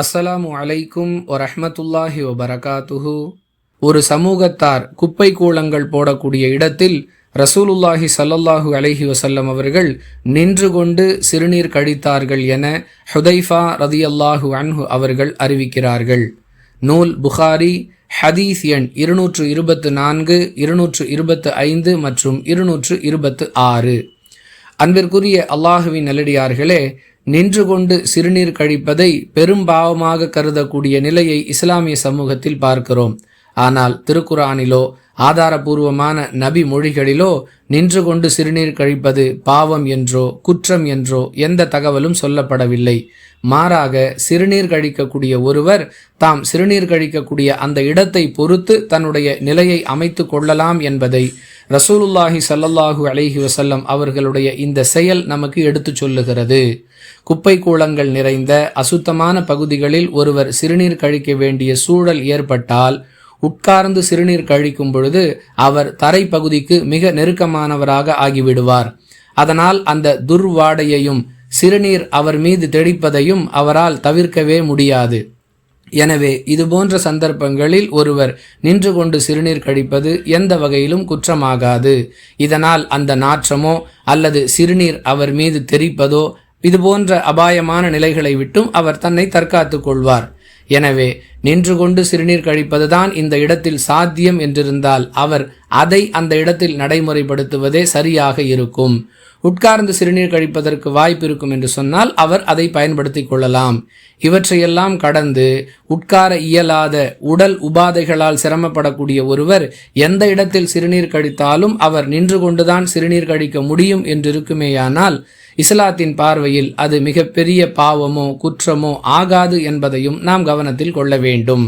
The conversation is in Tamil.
அஸ்ஸலாமு அலைக்கும் வரஹமத்துல்லாஹி வபரகாத்துஹு. ஒரு சமூகத்தார் குப்பை கூளங்கள் போடக்கூடிய இடத்தில் ரசூலுல்லாஹி சல்லல்லாஹு அலஹி வசல்லம் அவர்கள் நின்று கொண்டு சிறுநீர் கழித்தார்கள் என ஹுதைஃபா ரதியல்லாஹு அன்ஹு அவர்கள் அறிவிக்கிறார்கள். நூல் புகாரி ஹதீஸ் எண் இருநூற்று இருபத்து நான்கு இருநூற்று இருபத்து ஐந்து மற்றும் இருநூற்று இருபத்து ஆறு. அன்பிற்குரிய அல்லாஹுவின் நல்லடியார்களே நின்று கொண்டு சிறுநீர் கழிப்பதை பெரும் பாவமாக கருதக்கூடிய நிலையை இஸ்லாமிய சமூகத்தில் பார்க்கிறோம். ஆனால் திருக்குரானிலோ ஆதாரபூர்வமான நபி மொழிகளிலோ நின்று கொண்டு சிறுநீர் கழிப்பது பாவம் என்றோ குற்றம் என்றோ எந்த தகவலும் சொல்லப்படவில்லை. மாறாக சிறுநீர் கழிக்கக்கூடிய ஒருவர் தாம் சிறுநீர் கழிக்கக்கூடிய அந்த இடத்தை பொறுத்து தன்னுடைய நிலையை அமைத்து கொள்ளலாம் என்பதை ரசூலுல்லாஹி சல்லல்லாஹு அலைஹி வசல்லம் அவர்களுடைய இந்த செயல் நமக்கு எடுத்துச் சொல்லுகிறது. குப்பை கூளங்கள் நிறைந்த அசுத்தமான பகுதிகளில் ஒருவர் சிறுநீர் கழிக்க வேண்டிய சூழல் ஏற்பட்டால் உட்கார்ந்து சிறுநீர் கழிக்கும் பொழுது அவர் தரைப்பகுதிக்கு மிக நெருக்கமானவராக ஆகிவிடுவார். அதனால் அந்த துர்வாடையையும் சிறுநீர் அவர் மீது தெளிப்பதையும் அவரால் தவிர்க்கவே முடியாது. எனவே இதுபோன்ற சந்தர்ப்பங்களில் ஒருவர் நின்று கொண்டு சிறுநீர் கழிப்பது எந்த வகையிலும் குற்றமாகாது. இதனால் அந்த நாற்றமோ அல்லது சிறுநீர் அவர் மீது தெரிப்பதோ இதுபோன்ற அபாயமான நிலைகளை விட்டும் அவர் தன்னை தற்காத்துக் கொள்வார். எனவே நின்று கொண்டு சிறுநீர் கழிப்பதுதான் இந்த இடத்தில் சாத்தியம் என்றிருந்தால் அவர் அதை அந்த இடத்தில் நடைமுறைப்படுத்துவதே சரியாக இருக்கும். உட்கார்ந்து சிறுநீர் கழிப்பதற்கு வாய்ப்பு இருக்கும் என்று சொன்னால் அவர் அதை பயன்படுத்திக் கொள்ளலாம். இவற்றையெல்லாம் கடந்து உட்கார இயலாத உடல் உபாதைகளால் சிரமப்படக்கூடிய ஒருவர் எந்த இடத்தில் சிறுநீர் கழித்தாலும் அவர் நின்று கொண்டுதான் சிறுநீர் கழிக்க முடியும் என்றிருக்குமேயானால் இஸ்லாத்தின் பார்வையில் அது மிகப்பெரிய பாவமோ குற்றமோ ஆகாது என்பதையும் நாம் கவனத்தில் கொள்ள வேண்டும்.